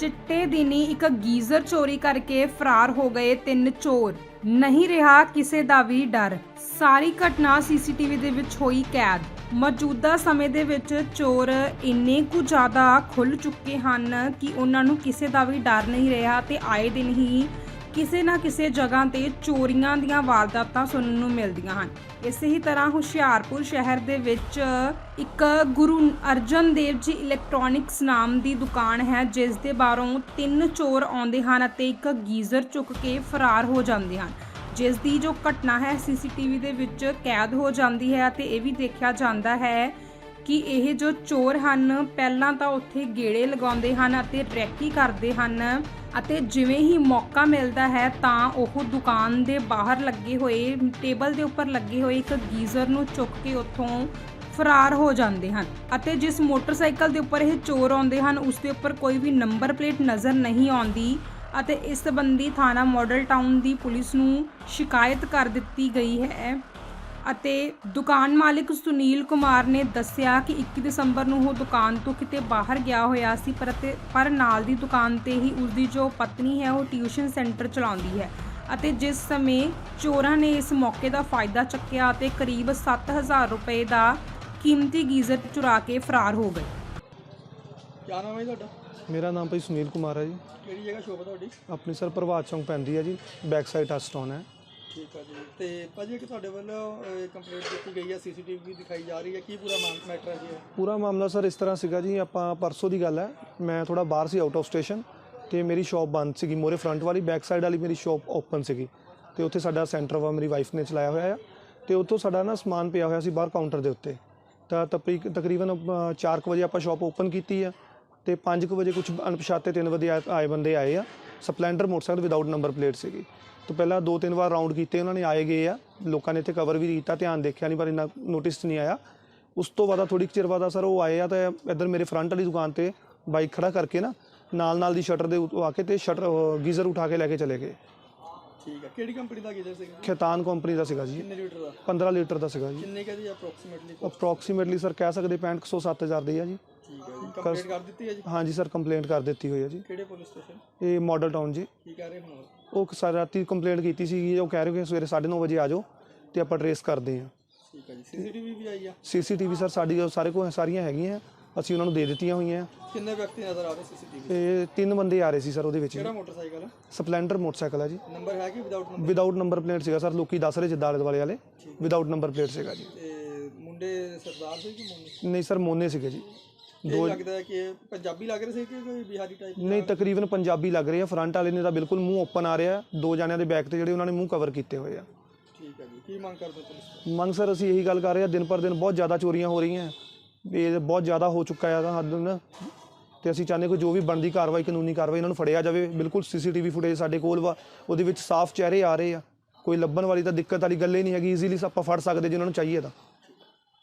ਚਿੱਟੇ ਦਿਨੀ ਇੱਕ ਗੀਜ਼ਰ ਚੋਰੀ ਕਰਕੇ ਫਰਾਰ ਹੋ ਗਏ ਤਿੰਨ ਚੋਰ। ਨਹੀਂ ਰਿਹਾ ਕਿਸੇ ਦਾ ਵੀ ਡਰ। ਸਾਰੀ ਘਟਨਾ ਸੀਸੀਟੀਵੀ ਦੇ ਵਿੱਚ ਹੋਈ ਕੈਦ। ਮੌਜੂਦਾ ਸਮੇਂ ਦੇ ਵਿੱਚ ਚੋਰ ਇੰਨੇ ਕੁ ਜ਼ਿਆਦਾ ਖੁੱਲ ਚੁੱਕੇ ਹਨ ਕਿ ਉਹਨਾਂ ਨੂੰ ਕਿਸੇ ਦਾ ਵੀ ਡਰ ਨਹੀਂ ਰਿਹਾ ਤੇ ਆਏ ਦਿਨ ਹੀ ਕਿਸੇ ਨਾ ਕਿਸੇ ਜਗ੍ਹਾ ਤੇ ਚੋਰੀਆਂ ਦੀਆਂ ਵਾਰਦਾਤਾਂ ਸੁਣਨ ਨੂੰ ਮਿਲਦੀਆਂ ਹਨ। ਇਸੇ ਹੀ ਤਰ੍ਹਾਂ ਹੁਸ਼ਿਆਰਪੁਰ ਸ਼ਹਿਰ ਦੇ ਵਿੱਚ ਇੱਕ ਗੁਰੂ ਅਰਜਨ ਦੇਵ ਜੀ ਇਲੈਕਟ੍ਰੋਨਿਕਸ ਨਾਮ ਦੀ ਦੁਕਾਨ ਹੈ ਜਿਸ ਦੇ ਬਾਹਰੋਂ ਤਿੰਨ ਚੋਰ ਆਉਂਦੇ ਹਨ ਅਤੇ ਇੱਕ ਗੀਜ਼ਰ ਚੁੱਕ ਕੇ ਫਰਾਰ ਹੋ ਜਾਂਦੇ ਹਨ। ਜਿਸ ਦੀ ਜੋ ਘਟਨਾ ਹੈ, ਸੀਸੀਟੀਵੀ ਦੇ ਵਿੱਚ ਕੈਦ ਹੋ ਜਾਂਦੀ ਹੈ ਅਤੇ ਇਹ ਵੀ ਦੇਖਿਆ ਜਾਂਦਾ ਹੈ ਕਿ ਇਹ ਜੋ ਚੋਰ ਹਨ, ਪਹਿਲਾਂ ਤਾਂ ਉੱਥੇ ਗੇੜੇ ਲਗਾਉਂਦੇ ਹਨ ਅਤੇ ਰੈਕੀ ਕਰਦੇ ਹਨ ਅਤੇ ਜਿਵੇਂ ਹੀ ਮੌਕਾ ਮਿਲਦਾ ਹੈ ਤਾਂ ਉਹ ਦੁਕਾਨ ਦੇ ਬਾਹਰ ਲੱਗੇ ਹੋਏ, ਟੇਬਲ ਦੇ ਉੱਪਰ ਲੱਗੇ ਹੋਏ ਇੱਕ ਗੀਜ਼ਰ ਨੂੰ ਚੁੱਕ ਕੇ ਉੱਥੋਂ ਫਰਾਰ ਹੋ ਜਾਂਦੇ ਹਨ ਅਤੇ ਜਿਸ ਮੋਟਰਸਾਈਕਲ ਦੇ ਉੱਪਰ ਇਹ ਚੋਰ ਆਉਂਦੇ ਹਨ, ਉਸ ਦੇ ਉੱਪਰ ਕੋਈ ਵੀ ਨੰਬਰ ਪਲੇਟ ਨਜ਼ਰ ਨਹੀਂ ਆਉਂਦੀ ਅਤੇ ਇਸ ਸੰਬੰਧੀ ਥਾਣਾ ਮਾਡਲ ਟਾਊਨ ਦੀ ਪੁਲਿਸ ਨੂੰ ਸ਼ਿਕਾਇਤ ਕਰ ਦਿੱਤੀ ਗਈ ਹੈ। ਅਤੇ ਦੁਕਾਨ ਮਾਲਕ ਸੁਨੀਲ ਕੁਮਾਰ ਨੇ ਦੱਸਿਆ ਕਿ 21 ਦਸੰਬਰ ਨੂੰ ਉਹ ਦੁਕਾਨ ਤੋਂ ਕਿਤੇ ਬਾਹਰ ਗਿਆ ਹੋਇਆ ਸੀ ਪਰ ਅਤੇ ਪਰ ਨਾਲ ਦੀ ਦੁਕਾਨ ਤੇ ਹੀ ਉਸ ਦੀ ਜੋ ਪਤਨੀ ਹੈ ਉਹ ਟਿਊਸ਼ਨ ਸੈਂਟਰ ਚਲਾਉਂਦੀ ਹੈ ਅਤੇ ਜਿਸ ਸਮੇਂ ਚੋਰਾਂ ਨੇ ਇਸ ਮੌਕੇ ਦਾ ਫਾਇਦਾ ਚੱਕਿਆ ਅਤੇ ਕਰੀਬ 7000 ਰੁਪਏ ਦਾ ਕੀਮਤੀ ਗੀਜ਼ਰ ਚੁਰਾ ਕੇ ਫਰਾਰ ਹੋ ਗਏ। ਕਿਆ ਨਾਮ ਹੈ ਜੀ ਤੁਹਾਡਾ? ਮੇਰਾ ਨਾਮ ਭਾਈ ਸੁਨੀਲ ਕੁਮਾਰ ਹੈ ਜੀ। ਕਿਹੜੀ ਜਗ੍ਹਾ ਸ਼ੋਪ ਹੈ ਤੁਹਾਡੀ? ਆਪਣੀ ਸਰ ਪ੍ਰਭਾਤ ਚੌਂਕ ਪੈਂਦੀ ਹੈ ਜੀ ਬੈਕ ਸਾਈਡ ਟਸਟੋਨ ਹੈ। ਠੀਕ ਹੈ ਜੀ। ਤੇ ਭਾਜੀ ਕਿ ਤੁਹਾਡੇ ਵੱਲੋਂ ਕੰਪਲੇਂਟ ਦਿੱਤੀ ਗਈ ਹੈ ਸੀਸੀਟੀਵੀ ਵੀ ਦਿਖਾਈ ਜਾ ਰਹੀ ਹੈ ਕੀ ਪੂਰਾ ਮੈਟਰ ਹੈ ਜੀ ਇਹ? ਪੂਰਾ ਮਾਮਲਾ ਸਰ ਇਸ ਤਰ੍ਹਾਂ ਸੀਗਾ ਜੀ, ਆਪਾਂ ਪਰਸੋਂ ਦੀ ਗੱਲ ਹੈ। ਮੈਂ ਥੋੜਾ ਬਾਹਰ ਸੀ ਆਊਟ ਆਫ ਸਟੇਸ਼ਨ ਤੇ ਮੇਰੀ ਸ਼ਾਪ ਬੰਦ ਸੀਗੀ। ਮੋਰੇ ਫਰੰਟ ਵਾਲੀ ਬੈਕ ਸਾਈਡ ਵਾਲੀ ਮੇਰੀ ਸ਼ਾਪ ਓਪਨ ਸੀਗੀ। ਤੇ ਉੱਥੇ ਸਾਡਾ ਸੈਂਟਰ ਵਾ, ਮੇਰੀ ਵਾਈਫ ਨੇ ਚਲਾਇਆ ਹੋਇਆ ਆ। ਤੇ ਉੱਥੋਂ ਸਾਡਾ ਨਾ ਸਮਾਨ ਪਿਆ ਹੋਇਆ ਸੀ ਬਾਹਰ ਕਾਊਂਟਰ ਦੇ ਉੱਤੇ। ਤਾਂ ਤਪਰੀ- ਤਕਰੀਬਨ 4 ਵਜੇ ਆਪਾਂ ਸ਼ਾਪ ਓਪਨ ਕੀਤੀ ਆ। ਤੇ 5 ਵਜੇ ਕੁਝ ਅਣਪਛਾਤੇ ਤਿੰਨ ਵਜੇ ਆਏ ਬੰਦੇ ਆਏ ਆ। Splendor motorcycle without number plate ਸੀਗੀ। ਤੋਂ ਪਹਿਲਾਂ ਦੋ ਤਿੰਨ ਵਾਰ ਰਾਉਂਡ ਕੀਤੇ ਉਹਨਾਂ ਨੇ ਆਏ ਗਏ ਆ। ਲੋਕਾਂ ਨੇ ਇੱਥੇ ਕਵਰ ਵੀ ਕੀਤਾ ਧਿਆਨ ਦੇਖਿਆ ਨਹੀਂ ਪਰ ਇੰਨਾ ਨੋਟਿਸ ਨਹੀਂ ਆਇਆ। ਉਸ ਤੋਂ ਬਾਅਦ ਥੋੜੀ ਚਿਰ ਬਾਅਦ ਸਰ ਉਹ ਆਏ ਆ ਤਾਂ ਇੱਧਰ ਮੇਰੇ ਫਰੰਟ ਵਾਲੀ ਦੁਕਾਨ ਤੇ ਬਾਈਕ ਖੜਾ ਕਰਕੇ ਨਾ ਨਾਲ ਨਾਲ ਦੀ ਸ਼ਟਰ ਦੇ ਉੱਤੋਂ ਆ ਕੇ ਤੇ ਸ਼ਟਰ ਗੀਜ਼ਰ ਉਠਾ ਕੇ ਲੈ ਕੇ ਚਲੇ ਗਏ। ਠੀਕ ਹੈ ਕਿਹੜੀ ਕੰਪਨੀ ਦਾ ਗੀਜ਼ਰ ਸੀਗਾ? ਖੇਤਾਨ ਕੰਪਨੀ ਦਾ ਸੀਗਾ ਜੀ। ਕਿੰਨੇ ਲੀਟਰ ਦਾ? 15 ਲੀਟਰ ਦਾ ਸੀਗਾ ਜੀ। ਕਿੰਨੇ ਕਾ ਜੀ ਅਪਰੋਕਸੀਮੇਟਲੀ ਅਪਰੋਕਸੀਮੇਟਲੀ ਸਰ ਕਹਿ ਸਕਦੇ 65 7000 ਦੇ ਆ ਜੀ। ਕੰਪਲੇਂਟ ਕਰ ਦਿੱਤੀ ਹੈ ਜੀ? ਹਾਂਜੀ ਸਰ ਕੰਪਲੇਂਟ ਕਰ ਦਿੱਤੀ ਹੋਈ ਹੈ ਜੀ। ਕਿਹੜੇ ਪੁਲਿਸ ਸਟੇਸ਼ਨ? ਇਹ ਮਾਡਲ ਟਾਊਨ ਜੀ। ਕੀ ਕਹਿ ਰਹੇ ਹੁਣ? ਉਹ? ਸਾਰੀ ਰਾਤੀ ਕੰਪਲੇਂਟ ਕੀਤੀ ਸੀ ਉਹ ਕਹਿ ਰਹੇ ਕਿ ਸਵੇਰੇ 9:30 ਵਜੇ ਆ ਜਾਓ ਤੇ ਆਪਾਂ ਟਰੇਸ ਕਰਦੇ ਹਾਂ। ਠੀਕ ਹੈ ਜੀ। ਸੀਸੀਟੀਵੀ ਵੀ ਆਈ ਆ? ਸੀਸੀਟੀਵੀ ਸਰ ਸਾਡੀ ਸਾਰੇ ਕੋਲ ਸਾਰੀਆਂ ਹੈਗੀਆਂ ਅਸੀਂ ਉਹਨਾਂ ਨੂੰ ਦੇ ਦਿੱਤੀਆਂ ਹੋਈਆਂ ਕਿੰਨੇ ਵਿਅਕਤੀ ਨਜ਼ਰ ਆ ਰਹੇ ਸੀਸੀਟੀਵੀ ਤੇ ਤਿੰਨ ਬੰਦੇ ਆ ਰਹੇ ਸੀ ਸਰ ਉਹਦੇ ਵਿੱਚ ਕਿਹੜਾ ਮੋਟਰਸਾਈਕਲ ਹੈ? ਸਪਲੈਂਡਰ ਮੋਟਰਸਾਈਕਲ ਹੈ ਜੀ। ਨੰਬਰ ਹੈ ਕਿ without number without number plate ਸੀਗਾ ਸਰ ਲੋਕੀ ਦੱਸ ਰਹੇ ਜਿੱਦਾਂ ਆਲੇ ਦੁਆਲੇ ਵਾਲੇ। ਵਿਦਆਊਟ ਨੰਬਰ ਪਲੇਟ ਸੀਗਾ ਜੀ। ਤੇ ਮੁੰਡੇ ਸਰਦਾਰ ਸੀ ਕਿ ਮੁੰਡੇ ਨਹੀਂ ਸਰ ਮੋਨੇ ਸੀਗੇ ਜੀ। ਇਹ ਲੱਗਦਾ ਹੈ ਕਿ ਇਹ ਪੰਜਾਬੀ ਲੱਗ ਰਹੇ ਸੀ ਕਿ ਕੋਈ ਬਿਹਾਰੀ ਟਾਈਪ ਨਹੀਂ ਤਕਰੀਬਨ ਪੰਜਾਬੀ ਲੱਗ ਰਹੇ ਆ। ਫਰੰਟ ਵਾਲੇ ਨੇ ਤਾਂ ਬਿਲਕੁਲ ਮੂੰਹ ਓਪਨ ਆ ਰਿਹਾ ਦੋ ਜਣਿਆਂ ਦੇ ਬੈਕ ਤੇ ਜਿਹੜੇ ਉਹਨਾਂ ਨੇ ਮੂੰਹ ਕਵਰ ਕੀਤੇ ਹੋਏ ਆ। ਠੀਕ ਹੈ ਜੀ। ਕੀ ਮੰਗ ਕਰਦੇ ਹੋ ਪੁਲਿਸ ਤੋਂ? ਮੰਗ ਸਰ ਅਸੀਂ ਇਹੀ ਗੱਲ ਕਰ ਰਹੇ ਆ ਦਿਨ ਪਰ ਦਿਨ ਬਹੁਤ ਜ਼ਿਆਦਾ ਚੋਰੀਆਂ ਹੋ ਰਹੀਆਂ ਵੀ ਇਹ ਬਹੁਤ ਜ਼ਿਆਦਾ ਹੋ ਚੁੱਕਾ ਹੈ ਤਾਂ ਹੱਦ ਨਾ। ਤੇ ਅਸੀਂ ਚਾਹੁੰਦੇ ਕਿ ਜੋ ਵੀ ਬਣਦੀ ਕਾਰਵਾਈ ਕਾਨੂੰਨੀ ਕਾਰਵਾਈ ਇਹਨਾਂ ਨੂੰ ਫੜਿਆ ਜਾਵੇ। ਬਿਲਕੁਲ ਸੀਸੀਟੀਵੀ ਫੁਟੇਜ ਸਾਡੇ ਕੋਲ ਵਾ ਉਹਦੇ ਵਿੱਚ ਸਾਫ਼ ਚਿਹਰੇ ਆ ਰਹੇ ਆ। ਕੋਈ ਲੱਭਣ ਵਾਲੀ ਤਾਂ ਦਿੱਕਤ ਵਾਲੀ ਗੱਲ ਹੀ ਨਹੀਂ ਹੈਗੀ। ਈਜ਼ੀਲੀ ਆਪਾਂ ਫੜ ਸਕਦੇ ਜੇ ਉਹਨਾਂ ਨੂੰ ਚਾਹੀਏ ਤਾਂ।